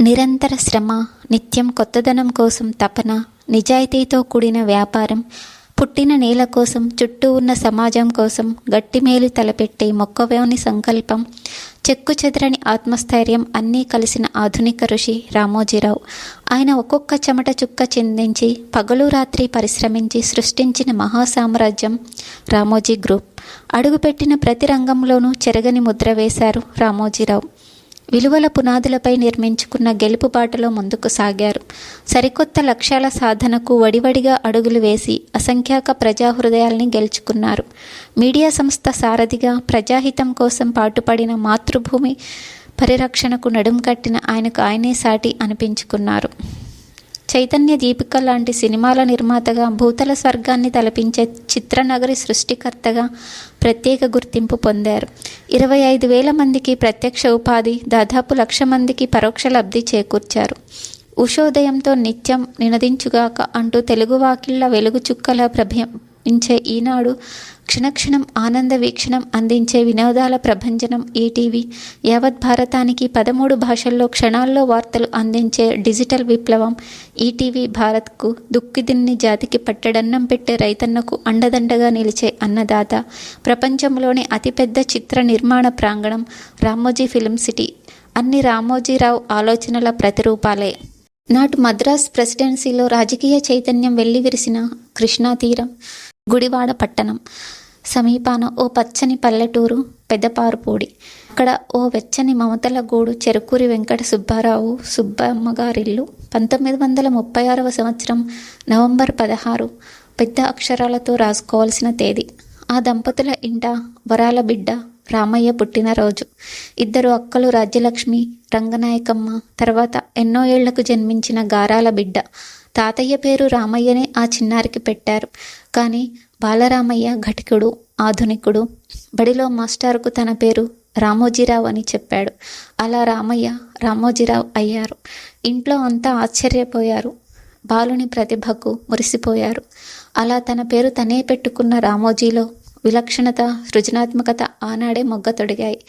నిరంతర శ్రమ నిత్యం కొత్తదనం కోసం తపన నిజాయితీతో కూడిన వ్యాపారం పుట్టిన నేల కోసం చుట్టూ ఉన్న సమాజం కోసం గట్టిమేలు తలపెట్టే మొక్కవేవుని సంకల్పం చెక్కు చెదరని ఆత్మస్థైర్యం అన్నీ కలిసిన ఆధునిక ఋషి రామోజీరావు. ఆయన ఒక్కొక్క చెమట చుక్క చిందించి పగలు రాత్రి పరిశ్రమించి సృష్టించిన మహాసామ్రాజ్యం రామోజీ గ్రూప్. అడుగుపెట్టిన ప్రతి రంగంలోనూ చెరగని ముద్ర వేశారు రామోజీరావు. విలువల పునాదులపై నిర్మించుకున్న గెలుపు బాటలో ముందుకు సాగారు. సరికొత్త లక్ష్యాల సాధనకు వడివడిగా అడుగులు వేసి అసంఖ్యాక ప్రజాహృదయాల్ని గెలుచుకున్నారు. మీడియా సంస్థ సారథిగా ప్రజాహితం కోసం పాటుపడిన మాతృభూమి పరిరక్షణకు నడుం కట్టిన ఆయనకు ఆయనే సాటి అనిపించుకున్నారు. చైతన్య దీపిక లాంటి సినిమాల నిర్మాతగా భూతల స్వర్గాన్ని తలపించే చిత్రనగరి సృష్టికర్తగా ప్రత్యేక గుర్తింపు పొందారు. ఇరవై ఐదు వేల మందికి ప్రత్యక్ష ఉపాధి దాదాపు లక్ష మందికి పరోక్ష లబ్ధి చేకూర్చారు. ఉషోదయంతో నిత్యం నినదించుగాక అంటూ తెలుగు వాకిళ్ళ వెలుగు చుక్కల ఇంచే ఈనాడు క్షణక్షణం ఆనంద వీక్షణం అందించే వినోదాల ప్రభంజనం ఈటీవీ యావత్ భారతానికి పదమూడు భాషల్లో క్షణాల్లో వార్తలు అందించే డిజిటల్ విప్లవం ఈటీవీ భారత్కు దుక్కిదిన్ని జాతికి పట్టడన్నం పెట్టే రైతన్నకు అండదండగా నిలిచే అన్నదాత. ప్రపంచంలోనే అతిపెద్ద చిత్ర నిర్మాణ ప్రాంగణం రామోజీ ఫిలిం సిటీ. అన్ని రామోజీరావు ఆలోచనల ప్రతిరూపాలే. నాటు మద్రాస్ ప్రెసిడెన్సీలో రాజకీయ చైతన్యం వెల్లివిరిసిన కృష్ణా తీరం. గుడివాడ పట్టణం. సమీపాన ఓ పచ్చని పల్లెటూరు పెద్దపారుపూడి అక్కడ ఓ వెచ్చని మమతల గూడు చెరుకూరి వెంకట సుబ్బారావు సుబ్బమ్మ గారిల్లు పంతొమ్మిది వందల ముప్పై ఆరవ సంవత్సరం నవంబర్ పదహారు పెద్ద అక్షరాలతో రాసుకోవాల్సిన తేదీ. ఆ దంపతుల ఇంట వరాల బిడ్డ రామయ్య పుట్టినరోజు. ఇద్దరు అక్కలు రాజ్యలక్ష్మి రంగనాయకమ్మ తర్వాత ఎన్నో ఏళ్ళకు జన్మించిన గారాల బిడ్డ. తాతయ్య పేరు రామయ్యనే ఆ చిన్నారికి పెట్టారు. కానీ బాలరామయ్య ఘటికుడు ఆధునికుడు. బడిలో మాస్టారుకు తన పేరు రామోజీరావు అని చెప్పాడు. అలా రామయ్య రామోజీరావు అయ్యారు. ఇంట్లో అంతా ఆశ్చర్యపోయారు. బాలుని ప్రతిభకు మురిసిపోయారు. అలా తన పేరు తనే పెట్టుకున్న రామోజీలో విలక్షణత సృజనాత్మకత ఆనాడే మొగ్గ తొడిగాయి.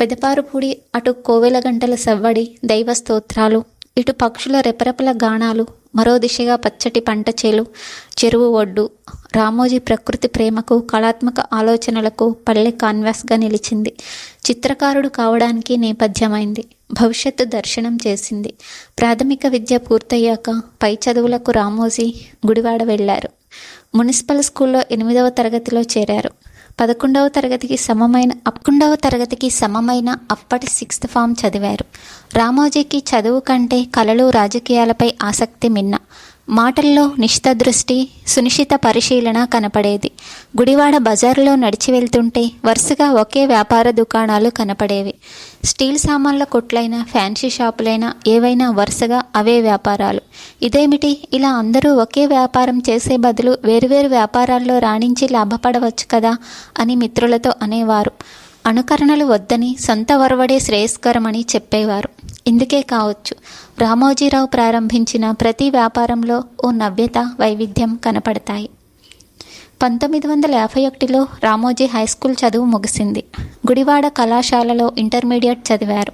పెదపారుపూడి అటు కోవెల గంటల సవ్వడి దైవ స్తోత్రాలు ఇటు పక్షుల రెపరెపల గానాలు మరో దిశగా పచ్చటి పంట చేలు చెరువు ఒడ్డు. రామోజీ ప్రకృతి ప్రేమకు కళాత్మక ఆలోచనలకు పల్లె కాన్వాస్గా నిలిచింది. చిత్రకారుడు కావడానికి నేపథ్యమైంది. భవిష్యత్తు దర్శనం చేసింది. ప్రాథమిక విద్య పూర్తయ్యాక పై చదువులకు రామోజీ గుడివాడ వెళ్ళారు మున్సిపల్ స్కూల్లో ఎనిమిదవ తరగతిలో చేరారు. పదకొండవ తరగతికి సమమైన పదకొండవ తరగతికి సమమైన అప్పటి సిక్స్త్ ఫామ్ చదివారు. రామోజీకి చదువు కంటే కళలు రాజకీయాలపై ఆసక్తి మిన్న. మాటల్లో నిశిత దృష్టి సునిశిత పరిశీలన కనపడేది. గుడివాడ బజారులో నడిచి వెళ్తుంటే వరుసగా ఒకే వ్యాపార దుకాణాలు కనపడేవి. స్టీల్ సామాన్ల కొట్లైన ఫ్యాన్సీ షాపులైనా ఏవైనా వరుసగా అవే వ్యాపారాలు. ఇదేమిటి? ఇలా అందరూ ఒకే వ్యాపారం చేసే బదులు వేరువేరు వ్యాపారాల్లో రాణించి లాభపడవచ్చు కదా అని మిత్రులతో అనేవారు. అనుకరణలు వద్దని సొంత వరవడే శ్రేయస్కరమని చెప్పేవారు. ఇందుకే కావచ్చు. రామోజీరావు ప్రారంభించిన ప్రతి వ్యాపారంలో ఓ నవ్యత వైవిధ్యం కనపడతాయి. పంతొమ్మిది వందల యాభై ఒకటిలో రామోజీ హై స్కూల్ చదువు ముగిసింది. గుడివాడ కళాశాలలో ఇంటర్మీడియట్ చదివారు.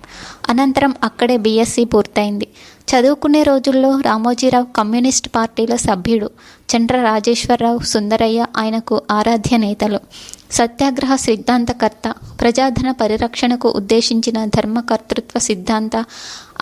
అనంతరం అక్కడే బీఎస్సీ పూర్తయింది. చదువుకునే రోజుల్లో రామోజీరావు కమ్యూనిస్ట్ పార్టీలో సభ్యుడు. చంద్ర రాజేశ్వరరావు సుందరయ్య ఆయనకు ఆరాధ్య నేతలు. సత్యాగ్రహ సిద్ధాంతకర్త ప్రజాధన పరిరక్షణకు ఉద్దేశించిన ధర్మకర్తృత్వ సిద్ధాంత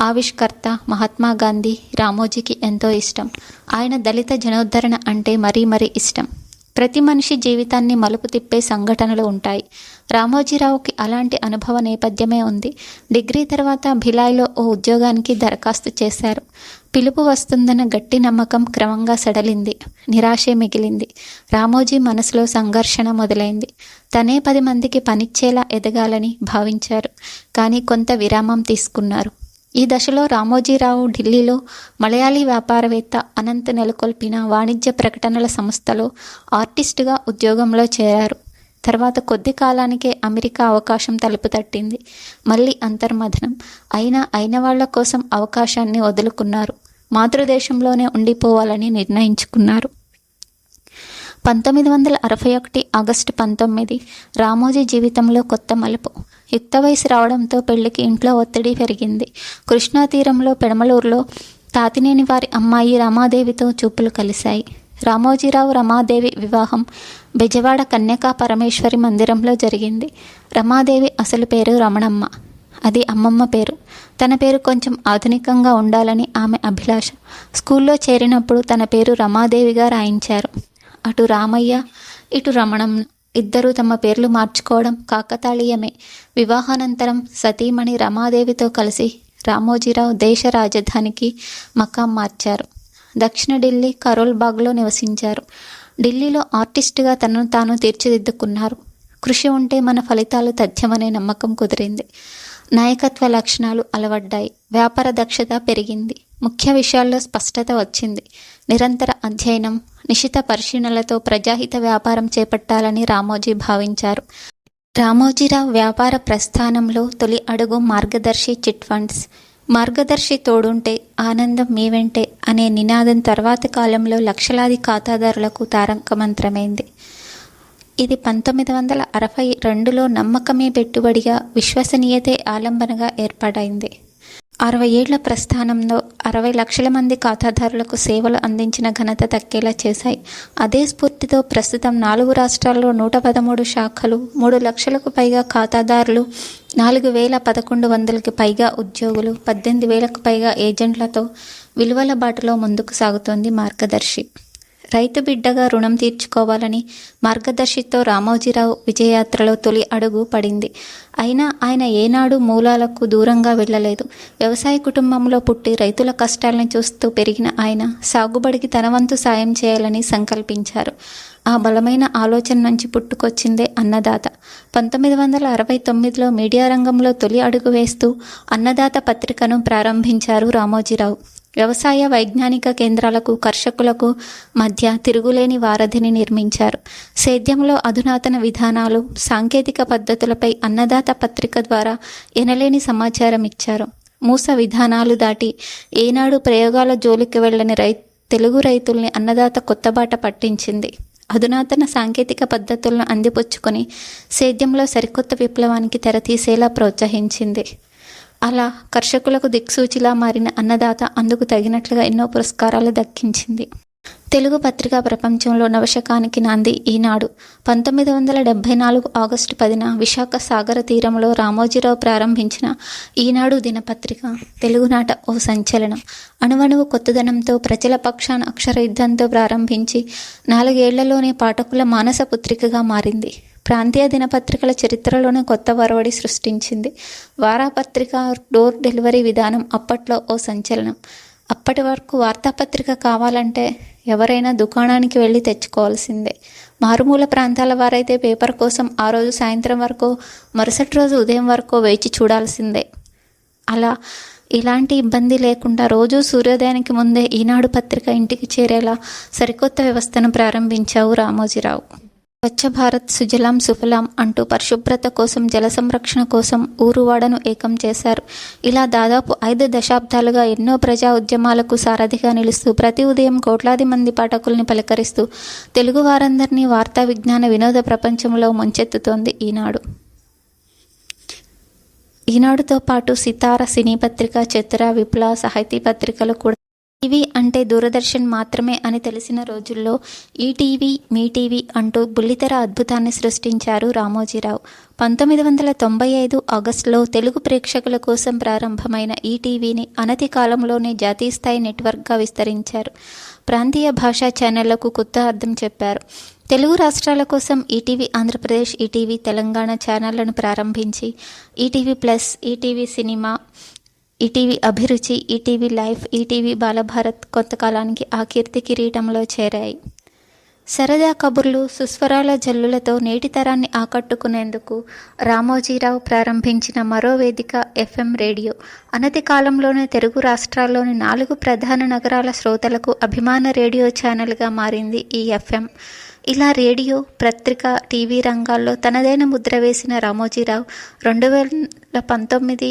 ఆవిష్కర్త మహాత్మా గాంధీ రామోజీకి ఎంతో ఇష్టం. ఆయన దళిత జనోద్ధరణ అంటే మరీ మరీ ఇష్టం. ప్రతి మనిషి జీవితాన్ని మలుపు తిప్పే సంఘటనలు ఉంటాయి. రామోజీరావుకి అలాంటి అనుభవ నేపథ్యమే ఉంది. డిగ్రీ తర్వాత భిలాయ్లో ఓ ఉద్యోగానికి దరఖాస్తు చేశారు. పిలుపు వస్తుందన్న గట్టి నమ్మకం క్రమంగా సడలింది. నిరాశే మిగిలింది. రామోజీ మనసులో సంఘర్షణ మొదలైంది. తనే పది మందికి పనిచ్చేలా ఎదగాలని భావించారు. కానీ కొంత విరామం తీసుకున్నారు. ఈ దశలో రామోజీరావు ఢిల్లీలో మలయాళీ వ్యాపారవేత్త అనంత్ నెలకొల్పిన వాణిజ్య ప్రకటనల సంస్థలో ఆర్టిస్టుగా ఉద్యోగంలో చేరారు. తర్వాత కొద్ది కాలానికే అమెరికా అవకాశం తలుపు తట్టింది. మళ్ళీ అంతర్మథనం అయినా అయిన వాళ్ళ కోసం అవకాశాన్ని వదులుకున్నారు. మాతృదేశంలోనే ఉండిపోవాలని నిర్ణయించుకున్నారు. పంతొమ్మిది వందల అరవై ఒకటి ఆగస్టు పంతొమ్మిది రామోజీ జీవితంలో కొత్త మలుపు. యుక్త వయసు రావడంతో పెళ్ళికి ఇంట్లో ఒత్తిడి పెరిగింది. కృష్ణా తీరంలో పెడమలూరులో తాతినేని వారి అమ్మాయి రమాదేవితో చూపులు కలిశాయి. రామోజీరావు రమాదేవి వివాహం బెజవాడ కన్యకా పరమేశ్వరి మందిరంలో జరిగింది. రమాదేవి అసలు పేరు రమణమ్మ. అది అమ్మమ్మ పేరు. తన పేరు కొంచెం ఆధునికంగా ఉండాలని ఆమె అభిలాష. స్కూల్లో చేరినప్పుడు తన పేరు రమాదేవిగా రాయించారు. అటు రామయ్య ఇటు రమణమ్మ ఇద్దరూ తమ పేర్లు మార్చుకోవడం కాకతాళీయమే. వివాహానంతరం సతీమణి రమాదేవితో కలిసి రామోజీరావు దేశ రాజధానికి మకాం మార్చారు. దక్షిణ ఢిల్లీ కరోల్బాగ్లో నివసించారు. ఢిల్లీలో ఆర్టిస్టుగా తనను తాను తీర్చిదిద్దుకున్నారు. కృషి ఉంటే మన ఫలితాలు తథ్యమనే నమ్మకం కుదిరింది. నాయకత్వ లక్షణాలు అలవడ్డాయి. వ్యాపార దక్షత పెరిగింది. ముఖ్య విషయాల్లో స్పష్టత వచ్చింది. నిరంతర అధ్యయనం నిశిత పరిశీలనలతో ప్రజాహిత వ్యాపారం చేపట్టాలని రామోజీ భావించారు. రామోజీరావు వ్యాపార ప్రస్థానంలో తొలి అడుగు మార్గదర్శి చిట్ ఫండ్స్. మార్గదర్శి తోడుంటే ఆనందం మీ వెంటే అనే నినాదం తర్వాతి కాలంలో లక్షలాది ఖాతాదారులకు తారక మంత్రమైంది. ఇది పంతొమ్మిది వందల అరవై రెండులో నమ్మకమే పెట్టుబడిగా విశ్వసనీయతే ఆలంబనగా ఏర్పాటైంది. అరవై ఏళ్ళ ప్రస్థానంలో అరవై లక్షల మంది ఖాతాదారులకు సేవలు అందించిన ఘనత దక్కేలా చేశాయి. అదే స్ఫూర్తితో ప్రస్తుతం నాలుగు రాష్ట్రాల్లో నూట పదమూడు శాఖలు మూడు లక్షలకు పైగా ఖాతాదారులు నాలుగు వేల పదకొండు వందలకి పైగా ఉద్యోగులు పద్దెనిమిది వేలకు పైగా ఏజెంట్లతో విలువల బాటలో ముందుకు సాగుతోంది మార్గదర్శి. రైతు బిడ్డగా రుణం తీర్చుకోవాలని మార్గదర్శితో రామోజీరావు విజయయాత్రలో తొలి అడుగు పడింది. అయినా ఆయన ఏనాడు మూలాలకు దూరంగా వెళ్ళలేదు. వ్యవసాయ కుటుంబంలో పుట్టి రైతుల కష్టాలను చూస్తూ పెరిగిన ఆయన సాగుబడికి తన వంతు సాయం చేయాలని సంకల్పించారు. ఆ బలమైన ఆలోచన నుంచి పుట్టుకొచ్చిందే అన్నదాత. పంతొమ్మిది వందల అరవై తొమ్మిదిలో మీడియా రంగంలో తొలి అడుగు వేస్తూ అన్నదాత పత్రికను ప్రారంభించారు రామోజీరావు. వ్యవసాయ వైజ్ఞానిక కేంద్రాలకు కర్షకులకు మధ్య తిరుగులేని వారధిని నిర్మించారు. సేద్యంలో అధునాతన విధానాలు సాంకేతిక పద్ధతులపై అన్నదాత పత్రిక ద్వారా ఎనలేని సమాచారం ఇచ్చారు మూస విధానాలు దాటి ఏనాడు ప్రయోగాల జోలికి వెళ్ళని రై తెలుగు రైతుల్ని అన్నదాత కొత్తబాట పట్టించింది. అధునాతన సాంకేతిక పద్ధతులను అందిపుచ్చుకొని సేద్యంలో సరికొత్త విప్లవానికి తెరతీసేలా ప్రోత్సహించింది. అలా కర్షకులకు దిక్సూచిలా మారిన అన్నదాత అందుకు తగినట్లుగా ఎన్నో పురస్కారాలు దక్కించింది. తెలుగు పత్రికా ప్రపంచంలో నవశకానికి నాంది ఈనాడు. పంతొమ్మిది వందల డెబ్భై నాలుగు ఆగస్టు పదిన విశాఖ సాగర తీరంలో రామోజీరావు ప్రారంభించిన ఈనాడు దినపత్రిక తెలుగునాట ఓ సంచలనం. అణువణువు కొత్తదనంతో ప్రజల పక్షాన అక్షర యుద్ధంతో ప్రారంభించి నాలుగేళ్ళలోనే పాఠకుల మానస పుత్రికగా మారింది. ప్రాంతీయ దినపత్రికల చరిత్రలోనే కొత్త వరవడి సృష్టించింది. వారాపత్రిక డోర్ డెలివరీ విధానం అప్పట్లో ఓ సంచలనం. అప్పటి వరకు వార్తాపత్రిక కావాలంటే ఎవరైనా దుకాణానికి వెళ్ళి తెచ్చుకోవాల్సిందే. మారుమూల ప్రాంతాల వారైతే పేపర్ కోసం ఆ రోజు సాయంత్రం వరకు మరుసటి రోజు ఉదయం వరకు వేచి చూడాల్సిందే. అలా ఇలాంటి ఇబ్బంది లేకుండా రోజు సూర్యోదయానికి ముందే ఈనాడు పత్రిక ఇంటికి చేరేలా సరికొత్త వ్యవస్థను ప్రారంభించావు రామోజీరావు. స్వచ్ఛ భారత్ సుజలాం సుఫలాం అంటూ పరిశుభ్రత కోసం జల సంరక్షణ కోసం ఊరువాడను ఏకం చేశారు. ఇలా దాదాపు ఐదు దశాబ్దాలుగా ఎన్నో ప్రజా ఉద్యమాలకు సారథిగా నిలుస్తూ ప్రతి ఉదయం కోట్లాది మంది పాఠకుల్ని పలకరిస్తూ తెలుగు వారందరినీ వార్తా విజ్ఞాన వినోద ప్రపంచంలో ముంచెత్తుతోంది ఈనాడు. ఈనాడుతో పాటు సితార సినీ పత్రిక చతుర విప్ల సాహితీ పత్రికలు కూడా టీవీ అంటే దూరదర్శన్ మాత్రమే అని తెలిసిన రోజుల్లో ఈటీవీ మీ టీవీ అంటూ బుల్లితెర అద్భుతాన్ని సృష్టించారు రామోజీరావు. పంతొమ్మిది వందల తొంభై ఐదు ఆగస్టులో తెలుగు ప్రేక్షకుల కోసం ప్రారంభమైన ఈటీవీని అనతి కాలంలోనే జాతీయ స్థాయి నెట్వర్క్గా విస్తరించారు. ప్రాంతీయ భాషా ఛానళ్ళకు కొత్త అర్థం చెప్పారు. తెలుగు రాష్ట్రాల కోసం ఈటీవీ ఆంధ్రప్రదేశ్ ఈటీవీ తెలంగాణ ఛానళ్ళను ప్రారంభించి ETV plus ETV cinema ETV Abhiruchi ETV life ETV Balabharat కొంతకాలానికి ఆ కీర్తి కిరీటంలో చేరాయి. సరదా కబుర్లు సుస్వరాల జల్లులతో నేటి తరాన్ని ఆకట్టుకునేందుకు రామోజీరావు ప్రారంభించిన మరో వేదిక ఎఫ్ఎం రేడియో. అనతి కాలంలోనే తెలుగు రాష్ట్రాల్లోని నాలుగు ప్రధాన నగరాల శ్రోతలకు అభిమాన రేడియో ఛానల్గా మారింది ఈ ఎఫ్ఎం. ఇలా రేడియో పత్రిక టీవీ రంగాల్లో తనదైన ముద్ర వేసిన రామోజీరావు రెండు వేల పంతొమ్మిది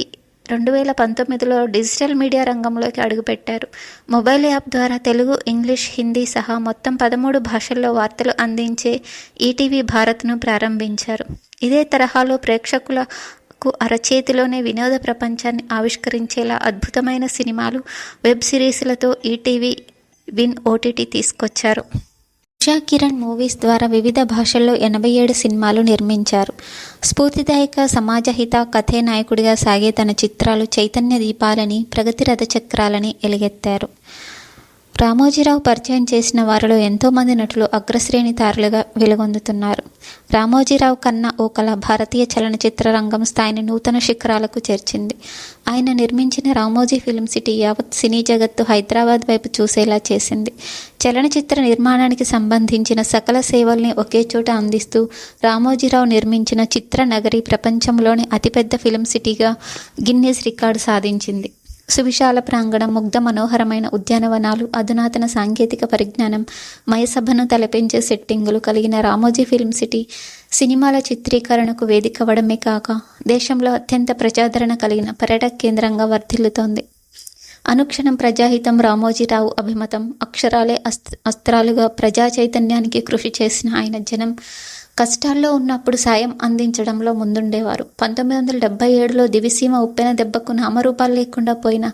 రెండు వేల పంతొమ్మిదిలో డిజిటల్ మీడియా రంగంలోకి అడుగుపెట్టారు. మొబైల్ యాప్ ద్వారా తెలుగు ఇంగ్లీష్ హిందీ సహా మొత్తం పదమూడు భాషల్లో వార్తలు అందించే ఈటీవీ భారత్ను ప్రారంభించారు. ఇదే తరహాలో ప్రేక్షకుల అరచేతిలోనే వినోద ప్రపంచాన్ని ఆవిష్కరించేలా అద్భుతమైన సినిమాలు వెబ్ సిరీస్లతో ఈటీవీ విన్ ఓటీటీ తీసుకొచ్చారు. ఉషా కిరణ్ మూవీస్ ద్వారా వివిధ భాషల్లో ఎనభై ఏడు సినిమాలు నిర్మించారు. స్ఫూర్తిదాయక సమాజహిత కథే నాయకుడిగా సాగే తన చిత్రాలు చైతన్య దీపాలని ప్రగతి రథ చక్రాలని ఎలుగెత్తారు. రామోజీరావు పరిచయం చేసిన వారిలో ఎంతోమంది నటులు అగ్రశ్రేణి తారులుగా వెలుగొందుతున్నారు. రామోజీరావు కన్నా ఓ కళ భారతీయ చలనచిత్ర రంగం స్థాయిని నూతన శిఖరాలకు చేర్చింది. ఆయన నిర్మించిన రామోజీ ఫిల్మ్ సిటీ యావత్ సినీ జగత్తు హైదరాబాద్ వైపు చూసేలా చేసింది. చలనచిత్ర నిర్మాణానికి సంబంధించిన సకల సేవల్ని ఒకే చోట అందిస్తూ రామోజీరావు నిర్మించిన చిత్ర నగరి ప్రపంచంలోని అతిపెద్ద ఫిల్మ్ సిటీగా గిన్నెస్ రికార్డు సాధించింది. సువిశాల ప్రాంగణం ముగ్ధ మనోహరమైన ఉద్యానవనాలు అధునాతన సాంకేతిక పరిజ్ఞానం మయసభను తలపించే సెట్టింగులు కలిగిన రామోజీ ఫిల్మ్ సిటీ సినిమాల చిత్రీకరణకు వేదికవ్వడమే కాక దేశంలో అత్యంత ప్రజాదరణ కలిగిన పర్యాటక కేంద్రంగా వర్ధిల్లుతోంది. అనుక్షణం ప్రజాహితం రామోజీరావు అభిమతం అక్షరాలే అస్త్ర అస్త్రాలుగా ప్రజా చైతన్యానికి కృషి చేసిన ఆయన జనం కష్టాల్లో ఉన్నప్పుడు సాయం అందించడంలో ముందుండేవారు. పంతొమ్మిది వందల డెబ్బై ఏడులో దివిసీమ ఉప్పెన దెబ్బకు నామరూపాలు లేకుండా పోయిన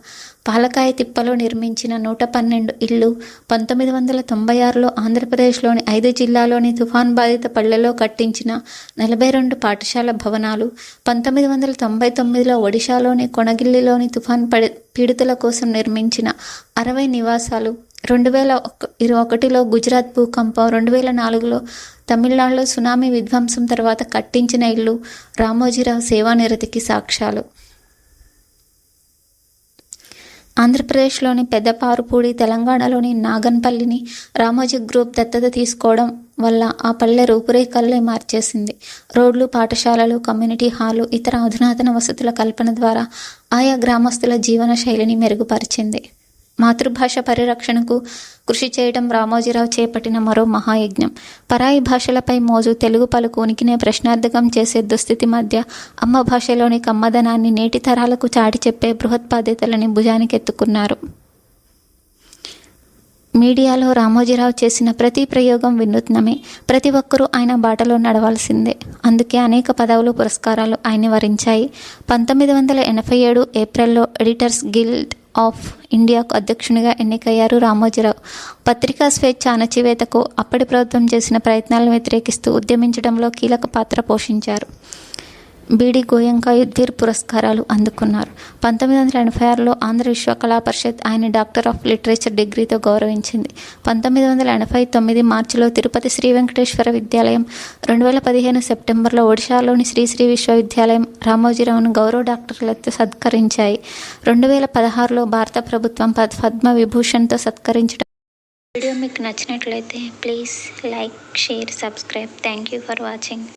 పాలకాయ తిప్పలో నిర్మించిన నూట పన్నెండు ఇళ్ళు పంతొమ్మిది వందల తొంభై ఆరులో ఆంధ్రప్రదేశ్లోని ఐదు జిల్లాలోని తుఫాన్ బాధిత పల్లెలో కట్టించిన నలభై రెండు పాఠశాల భవనాలు పంతొమ్మిది వందల తొంభై తొమ్మిదిలో ఒడిశాలోని కొనగిల్లిలోని తుఫాన్ పడి పీడితుల కోసం నిర్మించిన అరవై నివాసాలు రెండు వేల ఒక ఇరవై ఒకటిలో గుజరాత్ భూకంపం రెండు వేల నాలుగులో తమిళనాడులో సునామీ విధ్వంసం తర్వాత కట్టించిన ఇల్లు రామోజీరావు సేవానిరతికి సాక్ష్యాలు. ఆంధ్రప్రదేశ్లోని పెద్దపారుపూడి తెలంగాణలోని నాగన్పల్లిని రామోజీ గ్రూప్ దత్తత తీసుకోవడం వల్ల ఆ పల్లె రూపురేఖల్ని మార్చేసింది. రోడ్లు పాఠశాలలు కమ్యూనిటీ హాలు ఇతర అధునాతన వసతుల కల్పన ద్వారా ఆయా గ్రామస్తుల జీవన శైలిని మెరుగుపరిచింది. మాతృభాష పరిరక్షణకు కృషి చేయడం రామోజీరావు చేపట్టిన మరో మహాయజ్ఞం. పరాయి భాషలపై మోజు తెలుగు పలుకు ఉనికినే ప్రశ్నార్థకం చేసే దుస్థితి మధ్య అమ్మ భాషలోని కమ్మదనాన్ని నేటి తరాలకు చాటి చెప్పే బృహత్ బాధ్యతలని భుజానికెత్తుకున్నారు. మీడియాలో రామోజీరావు చేసిన ప్రతి ప్రయోగం వినూత్నమే. ప్రతి ఒక్కరూ ఆయన బాటలో నడవాల్సిందే. అందుకే అనేక పదవులు పురస్కారాలు ఆయన వరించాయి. పంతొమ్మిది వందల ఎనభై ఏడు ఏప్రిల్లో ఎడిటర్స్ గిల్డ్ ఆఫ్ ఇండియాకు అధ్యక్షునిగా ఎన్నికయ్యారు రామోజీరావు. పత్రికా స్వేచ్ఛ అణచివేతకు అప్పటి ప్రభుత్వం చేసిన ప్రయత్నాలను వ్యతిరేకిస్తూ ఉద్యమించడంలో కీలక పాత్ర పోషించారు. బీడి గోయంకా యుద్ధీర్ పురస్కారాలు అందుకున్నారు. పంతొమ్మిది వందల ఎనభై ఆరులో ఆంధ్ర విశ్వకళా పరిషత్ ఆయన డాక్టర్ ఆఫ్ లిటరేచర్ డిగ్రీతో గౌరవించింది. పంతొమ్మిది వందల ఎనభై తొమ్మిది మార్చిలో తిరుపతి శ్రీ వెంకటేశ్వర విద్యాలయం రెండు వేల పదిహేను సెప్టెంబర్లో ఒడిశాలోని శ్రీశ్రీ విశ్వవిద్యాలయం రామోజీరావును గౌరవ డాక్టర్లతో సత్కరించాయి. రెండు వేల పదహారులో భారత ప్రభుత్వం పద్ పద్మ విభూషణ్తో సత్కరించడం. వీడియో మీకు నచ్చినట్లయితే please like share subscribe. Thank you for watching.